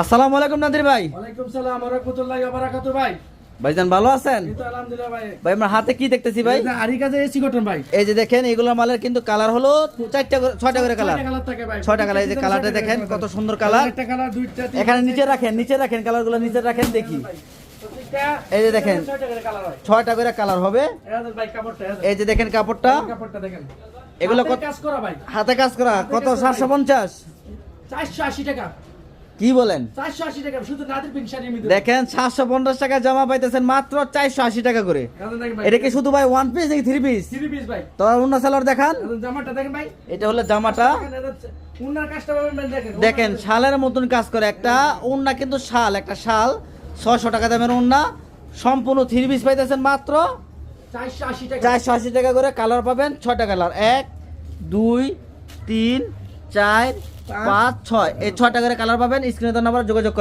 আসসালামু আলাইকুম নাদির ভাই। ওয়ালাইকুম সালাম ওয়া রাহমাতুল্লাহি ওয়া বারাকাতুহু ভাই। ভাইজান ভালো আছেন? এই তো আলহামদুলিল্লাহ ভাই। ভাই আমরা হাতে কি দেখতেছি ভাই? এসি কটন ভাই। এই যে দেখেন এগুলোর মালের কিন্তু কালার হলো চারটা ছয়টা করে কালার। ছয়টা কালার এই যে কালারটা দেখেন কত সুন্দর কালার। এখানে নিচে রাখেন নিচে রাখেন কালারগুলো নিচে রাখেন দেখি। এই যে দেখেন। ছয়টা করে কালার করে কালার হবে। এদের ভাই কাপড়টা এই যে। দেখেন কাপড়টা। কাপড়টা দেখেন। এগুলো কত- কাজ করা ভাই। হাতে কাজ করা কত সাতশো পঞ্চাশ? 480 টাকা। কি বলেন? 480 টাকা শুধু নাদির পিং শাড়ির মধ্যে। দেখেন সাতশো পঞ্চাশ টাকা জমা পাইতেছেন মাত্র চারশো আশি টাকা করে। এটা কি শুধু ভাই ওয়ান পিস নাকি থ্রি পিস থ্রি পিস ভাই। তো অন্য সেলার দেখান। জামাটা দেখেন ভাই। এটা হলো জামাটা। দেখেন শালের মতন কাজ করে। একটা উন্না কিন্তু শাল একটা শাল ছশো টাকা দামের উন্না। সম্পূর্ণ থ্রি পিস পাইতেছেন মাত্র 480 টাকা। চারশো আশি টাকা করে। কালার পাবেন ছয়টা কালার এক দুই তিন চার পাঁচ ছয় এই ছয়টা করে কালার পাবেন স্ক্রিনে তো নাম্বার যোগাযোগ।